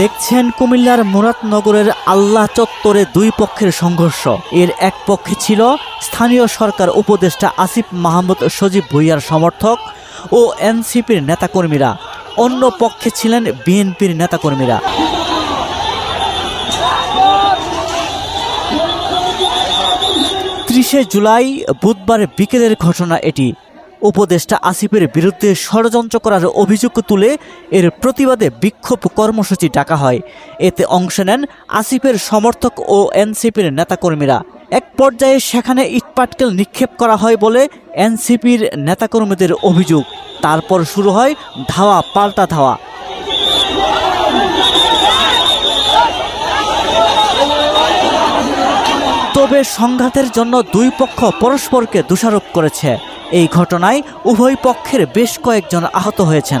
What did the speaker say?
দেখছেন কুমিল্লার মুরাদনগরের আল্লাহ চত্বরে দুই পক্ষের সংঘর্ষ। এর এক পক্ষে ছিল স্থানীয় সরকার উপদেষ্টা আসিফ মাহমুদ সজীব ভুইয়ার সমর্থক ও এনসিপির নেতাকর্মীরা। অন্য পক্ষে ছিলেন বিএনপির নেতাকর্মীরা। ত্রিশে জুলাই বুধবার বিকেলের ঘটনা এটি। উপদেষ্টা আসিফের বিরুদ্ধে ষড়যন্ত্র করার অভিযোগ তুলে এর প্রতিবাদে বিক্ষোভ কর্মসূচি ডাকা হয়। এতে অংশ নেন আসিফের সমর্থক ও এনসিপির নেতাকর্মীরা। এক পর্যায়ে সেখানে ইটপাটকেল নিক্ষেপ করা হয় বলে এনসিপির নেতাকর্মীদের অভিযোগ। তারপর শুরু হয় ধাওয়া, পাল্টা ধাওয়া। তবে সংঘাতের জন্য দুই পক্ষ পরস্পরকে দোষারোপ করেছে। এই ঘটনায় উভয় পক্ষের বেশ কয়েকজন আহত হয়েছেন।